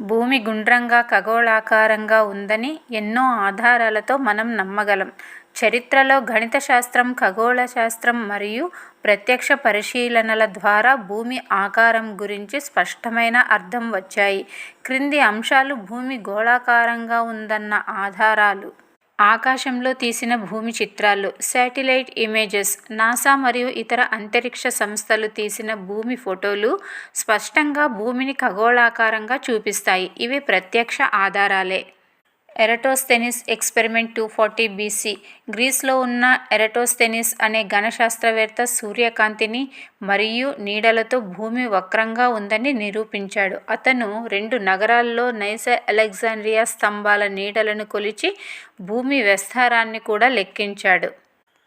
భూమి గుండ్రంగా ఖగోళాకారంగా ఉందని ఎన్నో ఆధారాలతో మనం నమ్మగలం. చరిత్రలో గణిత శాస్త్రం, ఖగోళ శాస్త్రం మరియు ప్రత్యక్ష పరిశీలనల ద్వారా భూమి ఆకారం గురించి స్పష్టమైన అర్థం వచ్చాయి. క్రింది అంశాలు భూమి గోళాకారంగా ఉందన్న ఆధారాలు. ఆకాశంలో తీసిన భూమి చిత్రాలు, శాటిలైట్ ఇమేజెస్ నాసా మరియు ఇతర అంతరిక్ష సంస్థలు తీసిన భూమి ఫోటోలు స్పష్టంగా భూమిని ఖగోళాకారంగా చూపిస్తాయి. ఇవి ప్రత్యక్ష ఆధారాలే. Eratosthenes experiment two forty BC గ్రీస్లో ఉన్న ఎరటోస్థెనిస్ అనే గణశాస్త్రవేత్త సూర్యకాంతిని మరియు నీడలతో భూమి వక్రంగా ఉందని నిరూపించాడు. అతను రెండు నగరాల్లో నైస అలెగ్జాండ్రియా స్తంభాల నీడలను కొలిచి భూమి విస్తారాన్ని కూడా లెక్కించాడు.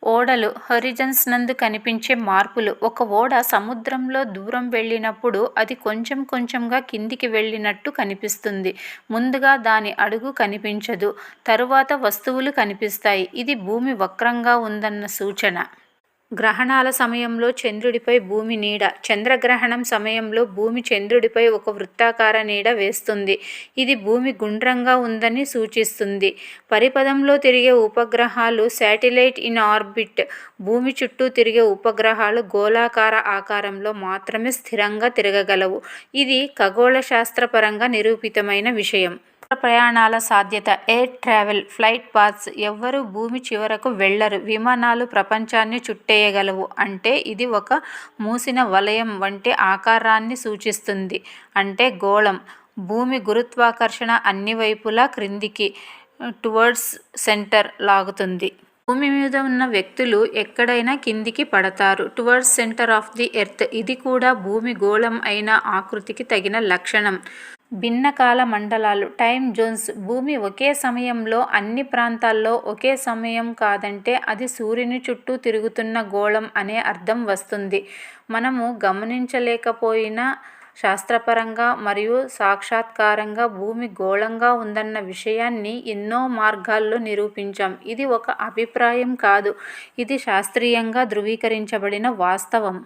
ఓడలు హొరిజన్స్ నందు కనిపించే మార్పులు ఒక ఓడ సముద్రంలో దూరం వెళ్ళినప్పుడు అది కొంచెం కొంచెంగా కిందికి వెళ్ళినట్టు కనిపిస్తుంది. ముందుగా దాని అడుగు కనిపించదు. తరువాత వస్తువులు కనిపిస్తాయి. ఇది భూమి వక్రంగా ఉందన్న సూచన. గ్రహణాల సమయంలో చంద్రుడిపై భూమి నీడ చంద్రగ్రహణం సమయంలో భూమి చంద్రుడిపై ఒక వృత్తాకార నీడ వేస్తుంది. ఇది భూమి గుండ్రంగా ఉందని సూచిస్తుంది. పరిపదంలో తిరిగే ఉపగ్రహాలు శాటిలైట్ ఇన్ ఆర్బిట్ భూమి చుట్టూ తిరిగే ఉపగ్రహాలు గోళాకార ఆకారంలో మాత్రమే స్థిరంగా తిరగగలవు. ఇది ఖగోళ శాస్త్రపరంగా నిరూపితమైన విషయం. దూర ప్రయాణాల సాధ్యత ఎయిర్ ట్రావెల్ ఫ్లైట్ పాత్స్ ఎవ్వరు భూమి చివరకు వెళ్ళరు విమానాలు ప్రపంచాన్ని చుట్టేయగలవు అంటే ఇది ఒక మూసిన వలయం వంటి ఆకారాన్ని సూచిస్తుంది అంటే గోళం. భూమి గురుత్వాకర్షణ అన్ని వైపులా క్రిందికి, టువర్డ్స్ సెంటర్ లాగుతుంది. భూమి మీద ఉన్న వ్యక్తులు ఎక్కడైనా కిందికి పడతారు. Towards centre of the earth ఇది కూడా భూమి గోళం అయిన ఆకృతికి తగిన లక్షణం. భిన్న కాల మండలాలు టైమ్ జోన్స్ భూమి ఒకే సమయంలో అన్ని ప్రాంతాల్లో ఒకే సమయం కాదంటే అది సూర్యుని చుట్టూ తిరుగుతున్న గోళం అనే అర్థం వస్తుంది. మనము గమనించలేకపోయినా శాస్త్రపరంగా మరియు సాక్షాత్కారంగా భూమి గోళంగా ఉందన్న విషయాన్ని ఎన్నో మార్గాల్లో నిరూపించాం. ఇది ఒక అభిప్రాయం కాదు. ఇది శాస్త్రీయంగా ధృవీకరించబడిన వాస్తవం.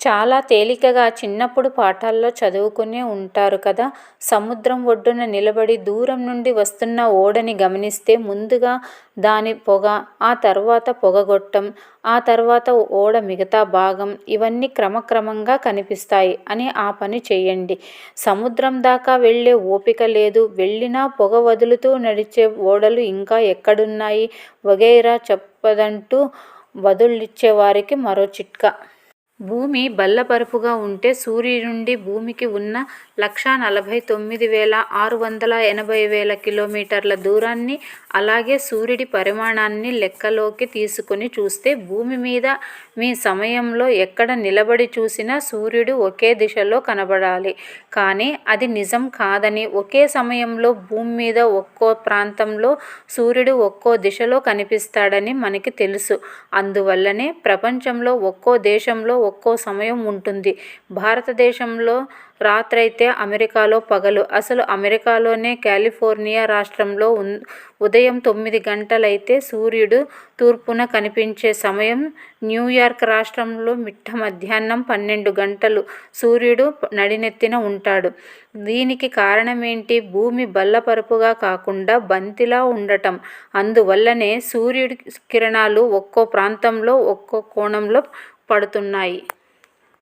చాలా తేలికగా చిన్నప్పుడు పాఠాల్లో చదువుకునే ఉంటారు కదా. సముద్రం ఒడ్డున నిలబడి దూరం నుండి వస్తున్న ఓడని గమనిస్తే ముందుగా దాని పొగ, ఆ తర్వాత పొగగొట్టం, ఆ తర్వాత ఓడ మిగతా భాగం ఇవన్నీ క్రమక్రమంగా కనిపిస్తాయి అని ఆ పని చేయండి సముద్రం దాకా వెళ్ళే ఓపిక లేదు వెళ్ళినా పొగ వదులుతూ నడిచే ఓడలు ఇంకా ఎక్కడున్నాయి వగైరా చెప్పదంటూ వదులిచ్చేవారికి మరో చిట్కా. భూమి బల్లపరుపుగా ఉంటే సూర్యుడి నుండి భూమికి ఉన్న లక్షా నలభై తొమ్మిది వేల ఆరు వందల ఎనభై వేల కిలోమీటర్ల దూరాన్ని అలాగే సూర్యుడి పరిమాణాన్ని లెక్కలోకి తీసుకుని చూస్తే భూమి మీద మీ సమయంలో ఎక్కడ నిలబడి చూసినా సూర్యుడు ఒకే దిశలో కనబడాలి. కానీ అది నిజం కాదని ఒకే సమయంలో భూమి మీద ఒక్కో ప్రాంతంలో సూర్యుడు ఒక్కో దిశలో కనిపిస్తాడని మనకి తెలుసు. అందువల్లనే ప్రపంచంలో ఒక్కో దేశంలో ఒక్కో సమయం ఉంటుంది. భారతదేశంలో రాత్రైతే అమెరికాలో పగలు. అసలు అమెరికాలోనే కాలిఫోర్నియా రాష్ట్రంలో ఉదయం తొమ్మిది గంటలైతే సూర్యుడు తూర్పున కనిపించే సమయం న్యూయార్క్ రాష్ట్రంలో మిట్ట మధ్యాహ్నం పన్నెండు గంటలు సూర్యుడు నడినెత్తిన ఉంటాడు. దీనికి కారణమేంటి భూమి బల్లపరుపుగా కాకుండా బంతిలా ఉండటం. అందువల్లనే సూర్యుడి కిరణాలు ఒక్కో ప్రాంతంలో ఒక్కో కోణంలో పడుతున్నాయి.